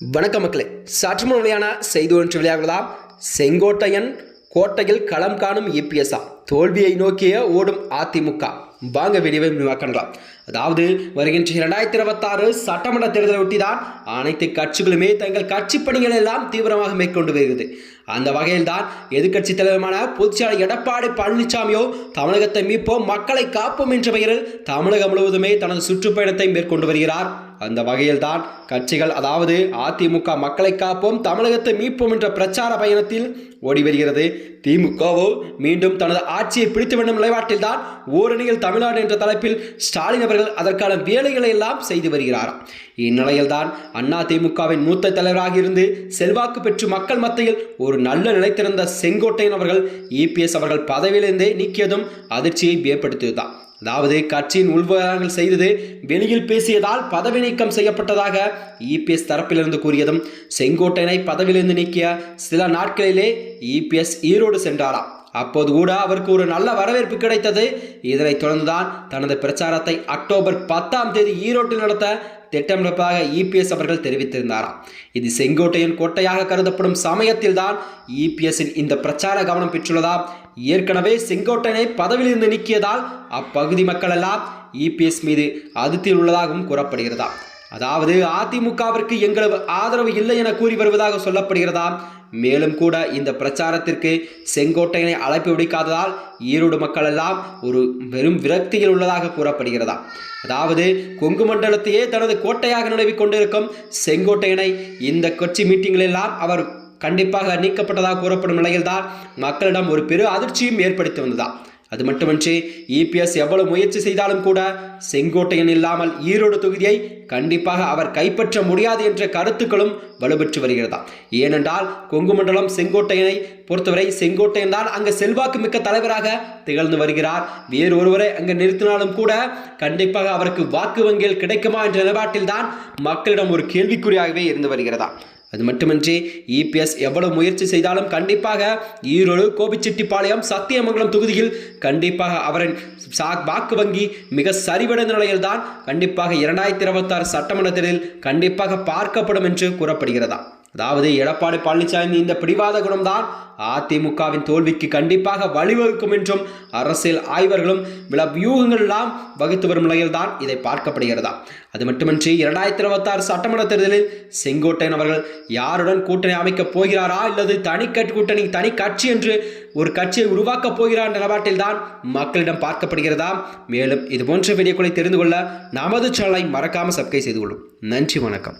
வணக்க மக்களே. சற்று முறையான செய்தி ஒன்று வெளியாகலாம் செங்கோட்டையன் கோட்டையில் களம் காணும் இபிஎஸ்ஆ தோல்வியை நோக்கிய ஓடும் அதிமுக வாங்க வீடியோவை விரிவாக்கலாம் அதாவது வருகின்ற இரண்டாயிரத்தி இருபத்தாறு சட்டமன்ற தேர்தலை ஒட்டிதான் அனைத்து கட்சிகளுமே தங்கள் கட்சி பணிகள் எல்லாம் தீவிரமாக மேற்கொண்டு வருகிறது. அந்த வகையில் தான் எதிர்கட்சி தலைவருமான பொதுச்செயலாளர் எடப்பாடி பழனிசாமியோ தமிழகத்தை மீட்போம் மக்களை காப்போம் என்ற பெயரில் தமிழகம் முழுவதுமே தனது சுற்றுப்பயணத்தை மேற்கொண்டு வருகிறார். அந்த வகையில் தான் கட்சிகள் அதாவது அதிமுக மக்களை காப்போம் தமிழகத்தை மீட்போம் என்ற பிரச்சார பயணத்தில் ஓடி வருகிறது. திமுகவோ மீண்டும் தனது ஆட்சியை பிடித்து வேண்டும் நிலைப்பாட்டில் தான் ஓரணியில் தமிழ்நாடு என்ற தலைப்பில் ஸ்டாலின் அவர்கள் அவர்கள் அதற்கான வேலைகளை எல்லாம் செய்து வருகிறாராம். இந்நிலையில்தான் அண்ணா திமுகவின் மூத்த தலைவராக இருந்து செல்வாக்கு பெற்று மக்கள் மத்தியில் ஒரு நல்ல நிலைத்திருந்த செங்கோட்டையன் அவர்கள் இபிஎஸ் அவர்கள் பதவியிலிருந்தே நீக்கியதும் அதிர்ச்சியை ஏற்படுத்தியதுதான் அதாவது கட்சியின் உள்விவகாரங்கள் செய்தது வெளியில் பேசியதால் பதவி நீக்கம் செய்யப்பட்டதாக இபிஎஸ் தரப்பிலிருந்து கூறியதும் செங்கோட்டையனை பதவியிலிருந்து நீக்கிய சில நாட்களிலே இபிஎஸ் ஈரோடு சென்றாராம். அப்போது கூட அவருக்கு ஒரு நல்ல வரவேற்பு கிடைத்தது. இதனைத் தொடர்ந்துதான் தனது பிரச்சாரத்தை அக்டோபர் பத்தாம் தேதி ஈரோட்டில் நடத்த திட்டமிடப்பாக இபிஎஸ் அவர்கள் தெரிவித்திருந்தாராம். இது செங்கோட்டையின் கோட்டையாக கருதப்படும் சமயத்தில்தான் இபிஎஸ்ஸின் இந்த பிரச்சார கவனம் பெற்றுள்ளதா ஏற்கனவே செங்கோட்டையனை பதவியிலிருந்து நீக்கியதால் அப்பகுதி மக்கள் எல்லாம் இபிஎஸ் மீது அதிர்த்தியில் உள்ளதாகவும் கூறப்படுகிறதா அதாவது அதிமுகவிற்கு எங்களது ஆதரவு இல்லை என கூறி வருவதாக சொல்லப்படுகிறதா? மேலும் கூட இந்த பிரச்சாரத்திற்கு செங்கோட்டையனை அழைப்பு விடுக்காததால் ஈரோடு மக்கள் எல்லாம் ஒரு வெறும் விரக்தியில் உள்ளதாக கூறப்படுகிறதா? அதாவது கொங்கு மண்டலத்தையே தனது கோட்டையாக நிலவி கொண்டிருக்கும் செங்கோட்டையனை இந்த கட்சி மீட்டிங்களெல்லாம் அவர் கண்டிப்பாக நீக்கப்பட்டதாக கூறப்படும் நிலையில்தான் மக்களிடம் ஒரு பெரு அதிர்ச்சியும் ஏற்படுத்தி வந்ததா? அது மட்டுமன்றி இபிஎஸ் எவ்வளவு முயற்சி செய்தாலும் கூட செங்கோட்டையன் இல்லாமல் ஈரோடு தொகுதியை கண்டிப்பாக அவர் கைப்பற்ற முடியாது என்ற கருத்துக்களும் வலுப்பெற்று வருகிறதா? ஏனென்றால் கொங்கு மண்டலம் செங்கோட்டையனை பொறுத்தவரை செங்கோட்டையன் தான் அங்கு செல்வாக்கு மிக்க தலைவராக திகழ்ந்து வருகிறார். வேறு ஒருவரை அங்கு நிறுத்தினாலும் கூட கண்டிப்பாக அவருக்கு வாக்கு வங்கியில் கிடைக்குமா என்ற நிலைப்பாட்டில் தான் மக்களிடம் ஒரு கேள்விக்குறியாகவே இருந்து வருகிறதா? அது மட்டுமின்றி இபிஎஸ் எவ்வளவு முயற்சி செய்தாலும் கண்டிப்பாக ஈரோடு கோபிச்செட்டிப்பாளையம் சத்தியமங்கலம் தொகுதியில் கண்டிப்பாக அவரின் சா வாக்கு வங்கி மிக சரிவடைந்த நிலையில்தான் கண்டிப்பாக இரண்டாயிரத்தி இருபத்தாறு சட்டமன்ற தேர்தலில் கண்டிப்பாக பார்க்கப்படும் என்று கூறப்படுகிறதா? அதாவது எடப்பாடி பழனிசாமி இந்த பிடிவாத குணம்தான் அதிமுகவின் தோல்விக்கு கண்டிப்பாக வழிவகுக்கும் என்றும் அரசியல் ஆய்வர்களும் வில வியூகங்கள் எல்லாம் வகுத்து வரும் நிலையில்தான் இதை பார்க்கப்படுகிறதா. அது மட்டுமின்றி இரண்டாயிரத்தி இருபத்தாறு சட்டமன்ற தேர்தலில் செங்கோட்டையன் அவர்கள் யாருடன் கூட்டணி அமைக்கப் போகிறாரா அல்லது தனி கூட்டணி தனி கட்சி என்று ஒரு கட்சியை உருவாக்கப் போகிறார் நிலப்பாட்டில் தான் மக்களிடம் பார்க்கப்படுகிறதா. மேலும் இது போன்ற வீடியோக்களை தெரிந்து கொள்ள நமது சேனலை மறக்காமல் சப்ஸ்கிரைப் செய்து கொள்ளும். நன்றி வணக்கம்.